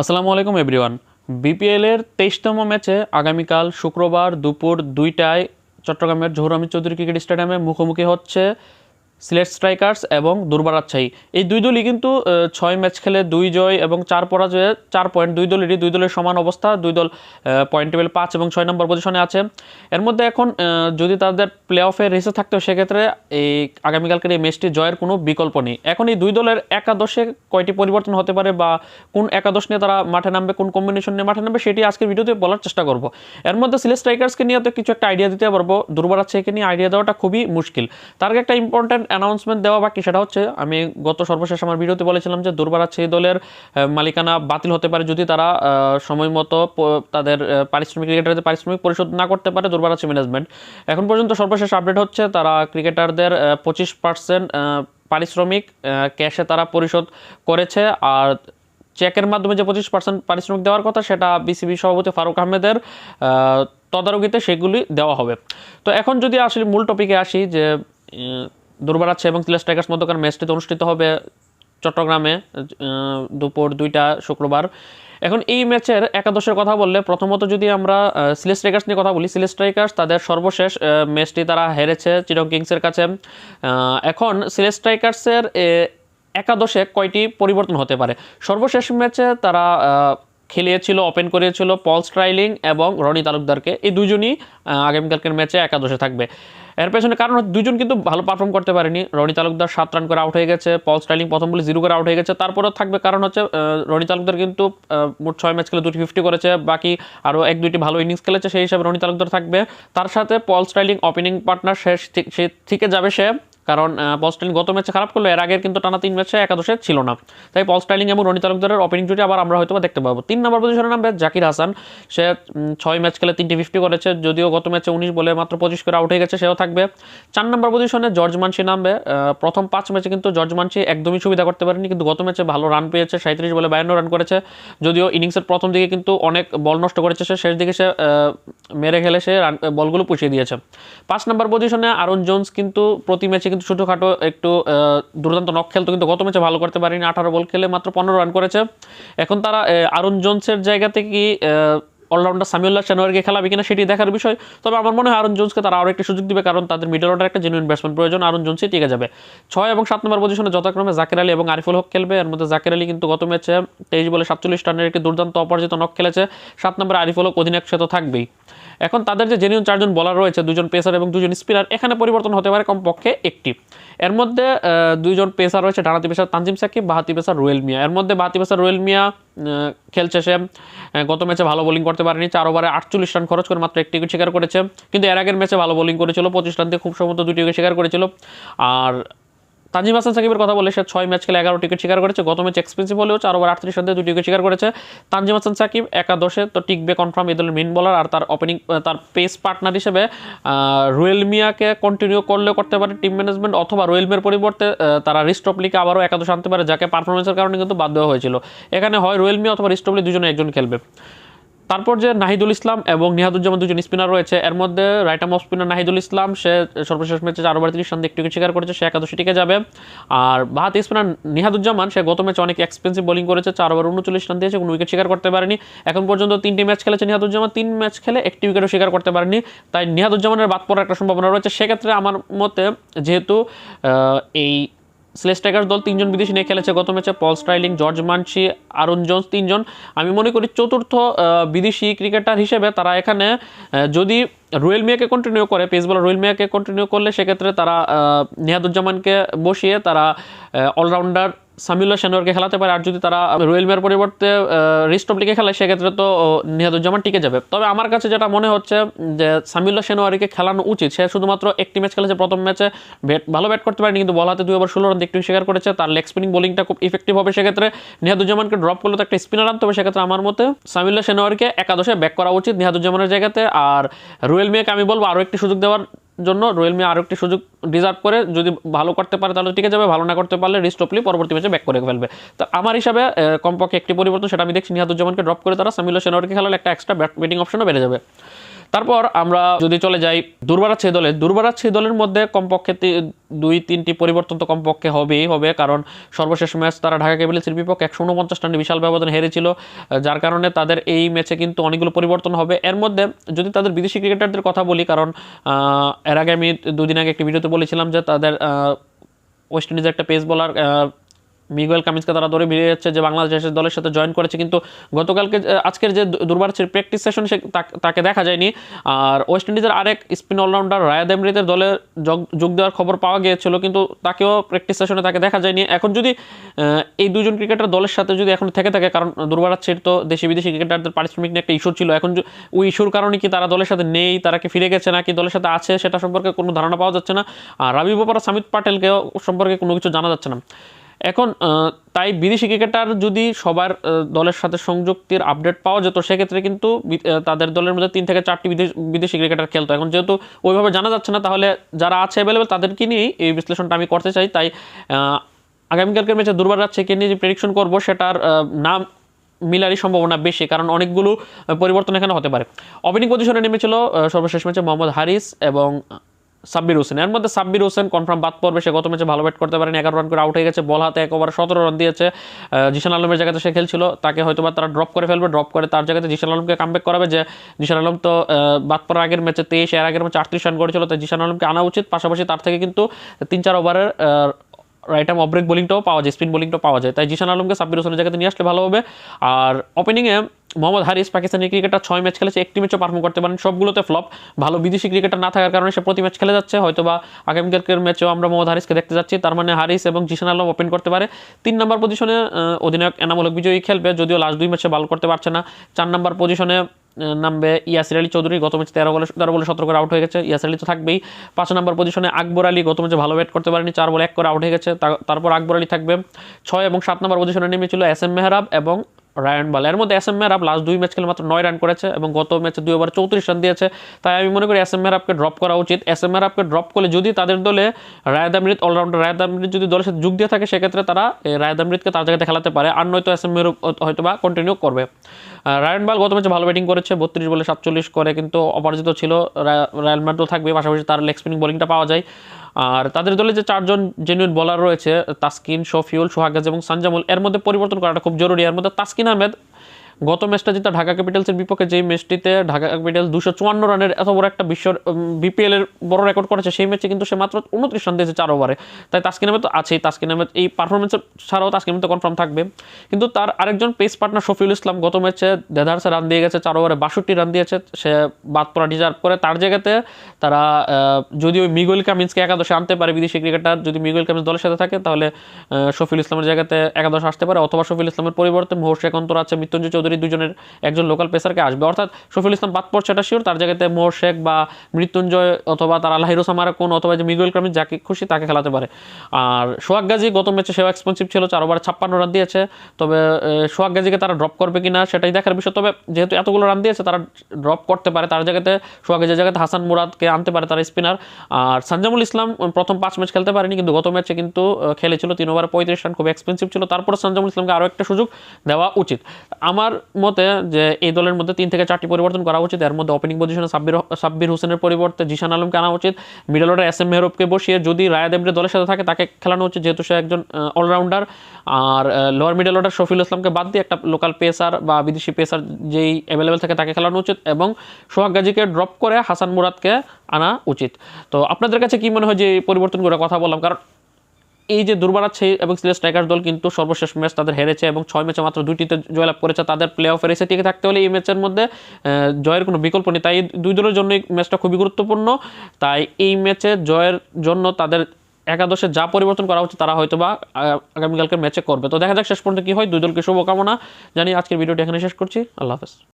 আসসালামু আলাইকুম, এভরিওয়ান। বিপিএলের তেইশতম ম্যাচে আগামীকাল শুক্রবার দুপুর দুইটায় চট্টগ্রামের জহুর চৌধুরী ক্রিকেট স্টেডিয়ামে মুখোমুখি হচ্ছে সিলেট স্ট্রাইকার্স এবং দুর্বার এই দুই দলই কিন্তু ছয় ম্যাচ খেলে দুই জয় এবং চার পরাজয়ে চার পয়েন্ট দুই দলেরই দুই দলের সমান অবস্থা। দুই দল পয়েন্ট টেবিল পাঁচ এবং ছয় নম্বর পজিশনে আছে। এর মধ্যে এখন যদি তাদের প্লে অফে রেসে থাকতো, সেক্ষেত্রে এই আগামীকালকের এই ম্যাচটি জয়ের কোনো বিকল্প নেই। এখন এই দুই দলের একাদশে কয়টি পরিবর্তন হতে পারে বা কোন একাদশ নিয়ে তারা মাঠে নামবে, কোন কম্বিনেশন নিয়ে মাঠে নামবে, সেটি আজকের ভিডিওতে বলার চেষ্টা করব। এর মধ্যে সিলেট স্ট্রাইকার্সকে নিয়ে তো কিছু একটা আইডিয়া দিতে পারব। দুর্বার নিয়ে আইডিয়া দেওয়াটা খুবই মুশকিল। তার একটা ইম্পর্ট্যান্ট অ্যানাউন্সমেন্ট দেওয়া বাকি, সেটা হচ্ছে আমি গত সর্বশেষ আমার ভিডিওতে বলেছিলাম যে দুর্বার রাজশাহী দলের মালিকানা বাতিল হতে পারে যদি তারা সময় মতো তাদের পারিশ্রমিক ক্রিকেটারদের পারিশ্রমিক পরিশোধ না করতে পারে দুর্বার ম্যানেজমেন্ট এখন পর্যন্ত সর্বশেষ আপডেট হচ্ছে তারা ক্রিকেটারদের পঁচিশ পার্সেন্ট পারিশ্রমিক ক্যাশে তারা পরিশোধ করেছে। আর চেকের মাধ্যমে যে পঁচিশ পার্সেন্ট পারিশ্রমিক দেওয়ার কথা, সেটা বিসিবি সভাপতি ফারুক আহমেদের তদারকিতে সেগুলি দেওয়া হবে। তো এখন যদি আসলে মূল টপিকে আসি যে দুর্বার আছে এবং সিলেট স্ট্রাইকার্স মধ্যকার ম্যাচটিতে অনুষ্ঠিত হবে চট্টগ্রামে দুপুর দুইটা শুক্রবার। এখন এই ম্যাচের একাদশের কথা বললে প্রথমত যদি আমরা সিলেট স্ট্রাইকার্স নিয়ে কথা বলি, সিলেট স্ট্রাইকার্স তাদের সর্বশেষ ম্যাচটি তারা হেরেছে চিরং কিংসের কাছে। এখন সিলেট স্ট্রাইকার্সের একাদশে কয়টি পরিবর্তন হতে পারে? সর্বশেষ ম্যাচে তারা খেলিয়েছিল ওপেন করিয়েছিল পল স্ট্রাইলিং এবং রনি তালুকদারকে। এই দুজনই আগামীকালকের ম্যাচে একাদশে থাকবে। এর পেছনে কারণ দুজন কিন্তু ভালো পারফর্ম করতে পারেনি। রনি তালুকদার সাত রান করে আউট হয়ে গেছে পল স্টাইলিং প্রথম বলে জিরো করে আউট হয়ে গেছে। তারপরেও থাকবে কারণ হচ্ছে রনি তালুকদার কিন্তু মোট ছয় ম্যাচ খেলে দুটি ফিফটি করেছে। বাকি আরও এক দুইটি ভালো ইনিংস খেলেছে, সেই হিসাবে রনি তালুকদার থাকবে। তার সাথে পল স্টাইলিং ওপেনিং পার্টনার সে থেকে যাবে সে কারণ পল স্টাইলিং গত ম্যাচে খারাপ করল, এর আগের কিন্তু টানা তিন ম্যাচে একাদশে ছিল না। তাই পল স্টাইলিং এবং রনি তালুকদারের ওপেনিং জুটি আবার আমরা হয়তো দেখতে পাবো। তিন নম্বর পজিশনে নামবে জাকির হাসান। সে ছয় ম্যাচ খেলে তিনটি ফিফটি করেছে, যদিও গত ম্যাচে উনিশ বলে মাত্র পঁচিশ করে আউট হয়ে গেছে, সেও থাকবে। চার নম্বর পজিশনে জর্জ মানসি নামবে। প্রথম পাঁচ ম্যাচে কিন্তু জর্জ মানসি একদমই সুবিধা করতে পারেনি, কিন্তু গত ম্যাচে ভালো রান পেয়েছে সাঁত্রিশ বলে বায়ান্ন রান করেছে। যদিও ইনিংসের প্রথম দিকে কিন্তু অনেক বল নষ্ট করেছে সে, শেষ দিকে সে মেরে খেলে সে রান বলগুলো পুষিয়ে দিয়েছে। পাঁচ নম্বর পজিশনে আরন জোন্স কিন্তু প্রতি ম্যাচে কিন্তু ছোটোখাটো একটু দুর্দান্ত নক খেলতো কিন্তু গত ম্যাচে ভালো করতে পারেনি। আঠারো বল খেলে মাত্র পনেরো রান করেছে। এখন তারা আরুণ জোনসের জায়গা থেকে অলরাউন্ডার সামিউল্লাহ শানোয়ারকে খেলাবে কিনা সেটি দেখার বিষয়। তবে আমার মনে হয় আরন জোন্সকে তারা আরও একটি সুযোগ দিবে, কারণ তাদের মিডল অর্ডার একটা জেনুইন ব্যাটসম্যান প্রয়োজন। আরন জোন্সই টিকে যাবে। ছয় এবং সাত নম্বর পজিশনে যথাক্রমে জাকির আলী এবং আরিফুল হক খেলবে। এর মধ্যে জাকির আলী কিন্তু গত ম্যাচে তেইশ বলে সাতচল্লিশ রানের একটি দুর্দান্ত অপরাজিত নক খেলেছে। সাত নম্বর আরিফুল হক অধিনায়ক সে তো থাকবেই। এখন তাদের যে জেনুইন চারজন বলার রয়েছে, দুজন পেসার এবং দুজন স্পিনার এখানে পরিবর্তন হতে পারে কমপক্ষে একটি। এর মধ্যে দুইজন পেসার রয়েছে ডানাতি পেসার তানজিম সাকিব, বাহাতি পেসার রুয়েল মিয়া। এর মধ্যে বাহাতি পেসার রুয়েল মিয়া খেলছে সে। গত ম্যাচে ভালো বোলিং করতে পারেনি। চার ওভারে আটচল্লিশ রান খরচ করে মাত্র একটি উইকেট শিকার করেছে। কিন্তু এর আগের ম্যাচে ভালো বোলিং করেছিল, পঁচিশ রান দিয়ে খুব সম্ভবত দুটি উইকেট শিকার করেছিল। আর তানজিম হাসান সাকিবের কথা বলে সে ছয় ম্যাচ খেলে এগারো উইকেট শিকার করেছে। গত ম্যাচ এক্সপেন্সিভ হলেও চার ওভার আটত্রিশ রান দিয়ে দুটি উইকেট শিকার করেছে। তানজিম হাসান সাকিব একাদশে তো টিকবে কনফার্ম এই দলের মেন বলার আর তার ওপেনিং তার পেস পার্টনার হিসেবে রুয়েল মিয়াকে কন্টিনিউ করলেও করতে পারে টিম ম্যানেজমেন্ট অথবা রুয়েল মিয়ার পরিবর্তে তারা রিস্টপলিকে আবারও একাদশ আনতে পারে, যাকে পারফরমেন্সের কারণে কিন্তু বাদ দেওয়া হয়েছিল। এখানে হয় রুয়েল মিয়া অথবা রিস্টপলি দুজনে একজন খেলবে। তারপর যে নাহিদুল ইসলাম এবং নিহাদুজ্জামান দুজন স্পিনার রয়েছে, এর মধ্যে right arm off spinner Nahidul Islam, সে সর্বশেষ ম্যাচে চার ওভার তিরিশ রান একটি শিকার করেছে, সে একাদশী টিকে যাবে। আর বাহাত স্পিনার নিহাদুজ্জামান, সে গত ম্যাচে অনেক এক্সপেন্সিভ বোলিং করেছে, চার ওভার উনচল্লিশ রান দিয়েছে, কোনো উইকেট শিকার করতে পারেনি। এখন পর্যন্ত তিনটি ম্যাচ খেলেছে নিহাদুজ্জামান, তিন ম্যাচ খেলে একটি উইকেটও শিকার করতে পারেনি। তাই নিহাদুজ্জামানের বাদ পড়ার একটা সম্ভাবনা রয়েছে। সেক্ষেত্রে আমার মতে, যেহেতু এই সিলেট দল তিনজন বিদেশি নিয়ে খেলেছে গত ম্যাচে পল স্ট্রাইলিং, জর্জ মানসি, আরুন জোন্স তিনজন। আমি মনে করি চতুর্থ বিদেশি ক্রিকেটার হিসেবে তারা এখানে যদি রয়েল মিয়াকে কন্টিনিউ করে পেস বলার রয়েল মিয়াকে কন্টিনিউ করলে সেক্ষেত্রে তারা নেহাদুজ্জামানকে বসিয়ে তারা অলরাউন্ডার সামিউল্লাহ শানোয়ারকে খেলাতে পারে আর যদি তারা রুয়েল মিয়ার পরিবর্তে রিস্টপলিকে খেলে, সেক্ষেত্রে তো নিহাদুজ্জামান টিকে যাবে। তবে আমার কাছে যেটা মনে হচ্ছে, যে সামিউল্লাহ শানোয়ারিকে খেলানো উচিত, সে শুধুমাত্র একটি ম্যাচ খেলেছে, প্রথম ম্যাচে ব্যাট, ভালো ব্যাট করতে পারেনি, কিন্তু বল হাতে দুই ওভার ষোলো রান একটু শিকার করেছে, তার লেগ স্পিনিং বোলিংটা খুব ইফেক্টিভ হবে, সেক্ষেত্রে নিহাদুজ্জামানকে ড্রপ করলে তো একটা স্পিনার আনতে হবে, সেক্ষেত্রে আমার মতে সামিউল্লাহ শানোয়ারকে একাদশে ব্যাক করা উচিত নিহাদুজ্জামানের জায়গাতে, আর রুয়েল মিয়াকে আমি বলব আরও একটি সুযোগ দেওয়ার জন্য রয়েলমি আরও একটি সুযোগ ডিজার্ভ করে, যদি ভালো করতে পারে তাহলে টিকে যাবে, ভালো না করতে পারলে রিস্টপলি পরবর্তী ম্যাচে ব্যাক করে ফেলবে। তো আমার হিসাবে কমপক্ষে একটি পরিবর্তন সেটা আমি দেখছি নিহাদুজ্জামানকে ড্রপ করে তারা সামিল সেনারকে খেলালে একটা এক্সট্রা ব্যাট ব্যাটিং অপশনও বেড়ে যাবে। তারপর আমরা যদি চলে যাই দুর্বারাচ্ছি দলে দুর্বারাচ্ছি দলের মধ্যে কমপক্ষে দুই, তিনটি পরিবর্তন তো কমপক্ষে হবেই হবে, কারণ সর্বশেষ ম্যাচ তারা ঢাকা ক্যাপিটালসের বিপক্ষে একশো উনপঞ্চাশ রানে বিশাল ব্যবধানে হেরেছিল যার কারণে তাদের এই ম্যাচে কিন্তু অনেকগুলো পরিবর্তন হবে। এর মধ্যে যদি তাদের বিদেশি ক্রিকেটারদের কথা বলি, কারণ এর আগে আমি দুদিন আগে একটি ভিডিওতে বলেছিলাম যে তাদের ওয়েস্ট ইন্ডিজের একটা পেস বোলার মিগুয়েল কামিন্সকে তারা ধরে বেরিয়ে যাচ্ছে যে বাংলাদেশের দলের সাথে জয়েন করেছে, কিন্তু গতকালকে আজকের যে দুর্বার প্র্যাকটিস সেশন সে তাক- দেখা যায়নি। আর ওয়েস্ট ইন্ডিজের আরেক স্পিন অলরাউন্ডার রায়াদ এমরিতের দলে যোগ- দেওয়ার খবর পাওয়া গিয়েছিল, কিন্তু তাকেও প্র্যাকটিস সেশনে তাকে দেখা যায়নি। এখন যদি এই দুজন ক্রিকেটার দলের সাথে যদি এখন থেকে থাকে, কারণ দুর্বারাচ্ছের তো দেশি বিদেশি ক্রিকেটারদের পারিশ্রমিক নিয়ে একটা ইস্যু ছিল, এখন ওই ইস্যুর কারণে কি তারা দলের সাথে নেই, তারা কি ফিরে গেছে নাকি, দলের সাথে আছে, সেটা সম্পর্কে কোনো ধারণা পাওয়া যাচ্ছে না? আর রাবি বোপারা সামিত পাটেলকেও সম্পর্কে কোনো কিছু জানা যাচ্ছে না। এখন তাই বিদেশি ক্রিকেটার যদি সবার দলের সাথে সংযুক্তির আপডেট পাওয়া যেত, সেক্ষেত্রে কিন্তু তাদের দলের মধ্যে তিন থেকে চারটি বিদেশ, বিদেশি ক্রিকেটার খেলতো। এখন যেহেতু ওইভাবে জানা যাচ্ছে না, তাহলে যারা আছে অ্যাভেলেবেল তাদেরকে নিয়েই এই বিশ্লেষণটা আমি করতে চাই। তাই আগামীকালকের ম্যাচে দুর্বার রাজ্যকে নিয়ে যে প্রেডিকশন করব, সেটার নাম মিলারই সম্ভাবনা বেশি, কারণ অনেকগুলো পরিবর্তন এখানে হতে পারে। ওপেনিং পজিশনে নেমেছিল সর্বশেষ ম্যাচে মোহাম্মদ হারিস এবং সাব্বির হোসেন। এর মধ্যে সাব্বির হোসেন কনফার্ম বাদ পড়বে, সে গত ম্যাচে ভালো ব্যাট করতে পারেনি, এগারো রান করে আউট হয়ে গেছে বল হাতে এক ওভার সতেরো রান দিয়েছে। জিশান আলমের জায়গাতে সে খেলছিল, তাকে হয়তো বা তারা ড্রপ করে ফেলবে ড্রপ করে তার জায়গাতে জিশান আলমকে কামব্যাক করাবে যে জিশান আলম তো বাদ পড়ার আগের ম্যাচে তেইশ, এর আগের ম্যাচে আটত্রিশ রান করেছিল, তাই জিশান আলমকে আনা উচিত। পাশাপাশি তার থেকে কিন্তু তিন চার ওভারের রাইট আর্ম অফব্রেক বোলিংটাও পাওয়া যায় স্পিন বোলিংটাও পাওয়া যায়। তাই জিশান আলমকে সাব্বির হোসেনের জায়গাতে নিয়ে আসলে ভালো হবে। আর ওপেনিংয়ে মোহাম্মদ হারিস পাকিস্তানি ক্রিকেটার ছয় ম্যাচ খেলেছে, একটি ম্যাচও পারফর্ম করতে পারেন, সবগুলোতে ফ্লপ ভালো বিদেশি ক্রিকেটার না থাকার কারণে সে প্রতি ম্যাচ খেলে যাচ্ছে। হয়তো বা আগামীকালকের ম্যাচেও আমরা মোহাম্মদ হারিসকে দেখতে যাচ্ছি। তার মানে হারিস এবং জিশান আলম ওপেন করতে পারে। তিন নম্বর পজিশনে অধিনায়ক এনামুল হক বিজয়ী খেলবে, যদিও লাস্ট দুই ম্যাচে ভালো করতে পারছে না। চার নম্বর পজিশনে নামবে ইয়াসির আলী চৌধুরী, গত ম্যাচে তেরো বলে তেরো বলে সতেরো করে আউট হয়ে গেছে। ইয়াসির আলী তো থাকবেই। পাঁচ নম্বর পজিশনে আকবর আলী গত ম্যাচে ভালো ব্যাট করতে পারেনি, চার বলে এক করে আউট হয়ে গেছে। তারপর আকবর আলী থাকবে। ছয় এবং সাত নম্বর পজিশনে নেমেছিল এস এম মেহরাব এবং রায়ন বাল এর মধ্যে এস এম মেহরাব লাস্ট দুই ম্যাচ খেলে মাত্র নয় রান করেছে এবং গত ম্যাচে দুই ওভার চৌত্রিশ রান দিয়েছে। তাই আমি মনে করি এস এম মেহরাবকে ড্রপ করা উচিত। এস এম মেহরাবকে ড্রপ করলে যদি তাদের দলে রায়দ আমৃত অলরাউন্ডার রায়দ আমৃত যদি দলের সাথে যোগ দিয়ে থাকে, সেক্ষেত্রে তারা এই রায়দ আমৃতকে তার জায়গাতে খেলাতে পারে। আর নয়তো এস এম মেহরুব হয়তো বা কন্টিনিউ করবে। রায়ন বাল গত ম্যাচে ভালো ব্যাটিং করেছে, বত্রিশ বলে সাতচল্লিশ করে, কিন্তু অপরাজিত ছিল। রায়াল মাদ্রিদ থাকবে, পাশাপাশি তার লেগ স্পিনিং বোলিংটা পাওয়া যায়। আর তাদের দলে যে চারজন জেনুইন বলার রয়েছে, তাসকিন, শফিউল সোহাগাজ এবং সানজামুল, এর মধ্যে পরিবর্তন করাটা খুব জরুরি। এর মধ্যে তাসকিন আহমেদ গত ম্যাচটা জিতা ঢাকা ক্যাপিটালসের বিপক্ষে, যেই ম্যাচটিতে ঢাকা ক্যাপিটালস দুশো চুয়ান্ন রানের এত বড় একটা বিশ্ব বিপিএল এর বড় রেকর্ড করেছে, সেই ম্যাচে কিন্তু সে মাত্র উনত্রিশ রান দিয়েছে চার ওভারে। তাই তাসকিন আহমেদ তো আছেই তাসকিন আহমেদ এই পারফরমেন্স ছাড়াও তাসকিন আহমেদ কনফার্ম থাকবে। কিন্তু তার আরেকজন পেস পার্টনার শফিউল ইসলাম গত ম্যাচে দেদারসে রান দিয়ে গেছে, চার ওভারে বাষট্টি রান দিয়েছে, সে বাদ পড়া ডিজার্ভ করে। তার জায়গাতে তারা যদি ওই মিগুয়েল কামিন্সকে একাদশে আনতে পারে, বিদেশি ক্রিকেটার যদি মিগুয়েল কামিন্স দলের সাথে থাকে, তাহলে শফিউল ইসলামের জায়গাতে একাদশ আসতে পারে, অথবা শফিউল ইসলামের পরিবর্তে মোহর শেখ অন্তর আছে, মৃত্যুঞ্জয় চৌধুরী দুজনের একজন লোকাল পেসারকে আসবে। অর্থাৎ শফিউল ইসলাম বাদ পড়ছে, এটা শিওর তার জায়গাতে মোহর শেখ বা মৃত্যুঞ্জয় অথবা তার আল্লাহিরো সামারা কোন অথবা যে মিগুয়েল কামিন্স যাকে খুশি তাকে খেলাতে পারে। আর সোহাগ গাজী গত ম্যাচে সেও এক্সপেন্সিভ ছিল, চার ওভার ছাপ্পান্ন রান দিয়েছে। তবে সোহাগ গাজীকে তারা ড্রপ করবে কিনা সেটাই দেখার বিষয়। তবে যেহেতু এতগুলো রান দিয়েছে, তারা ড্রপ করতে পারে। তার জায়গাতে, সোহাগ গাজীর জায়গাতে হাসান মুরাদকে আনতে পারে তার স্পিনার আর সঞ্জামুল ইসলাম প্রথম পাঁচ ম্যাচ খেলতে পারেনি, কিন্তু গত ম্যাচে কিন্তু খেলেছিল। তিন ওভার পঁয়ত্রিশ রান, খুব এক্সপেন্সিভ ছিল। তারপর সঞ্জামুল ইসলামকে আরও একটা সুযোগ দেওয়া উচিত। আমার মতে যে এই দলের মধ্যে তিন থেকে চারটি পরিবর্তন করা উচিত। এর মধ্যে ওপেনিং পজিশনে সাব্বির সাব্বির হোসেনের পরিবর্তে জিশান আলমকে আনা উচিত। মিডল অর্ডার এস এম মেহরবকে বসিয়ে যদি রায়াদ এমরে দলের সাথে থাকে, তাকে খেলানো উচিত, যেহেতু সে একজন অলরাউন্ডার আর লোয়ার মিডল অর্ডার শফিল ইসলামকে বাদ দিয়ে একটা লোকাল পেসার বা বিদেশি পেসার যেই অ্যাভেলেবেল থাকে তাকে খেলানো উচিত এবং সোহাগ গাজীকে ড্রপ করে হাসান মুরাদকে আনা উচিত। তো আপনাদের কাছে কি মনে হয় যে পরিবর্তনগুলো কথা বললাম? কারণ এই যে দুর্বারাচ্ছে এবং সিলেট স্ট্রাইকার দল কিন্তু সর্বশেষ ম্যাচ তাদের হেরেছে এবং ছয় ম্যাচে মাত্র দুইটিতে জয়লাভ করেছে তাদের প্লে অফ এসে টিকে থাকতে হলে এই ম্যাচের মধ্যে জয়ের কোনো বিকল্প নেই। তাই দুই দলের জন্য এই ম্যাচটা খুবই গুরুত্বপূর্ণ। তাই এই ম্যাচে জয়ের জন্য তাদের একাদশে যা পরিবর্তন করা হচ্ছে তারা হয়তো বা আহ, আগামীকালকের ম্যাচে করবে। তো দেখা যাক শেষ পর্যন্ত কি হয়। দুই দলকে শুভকামনা জানি আজকের ভিডিওটি এখানে শেষ করছি। আল্লাহ হাফেজ।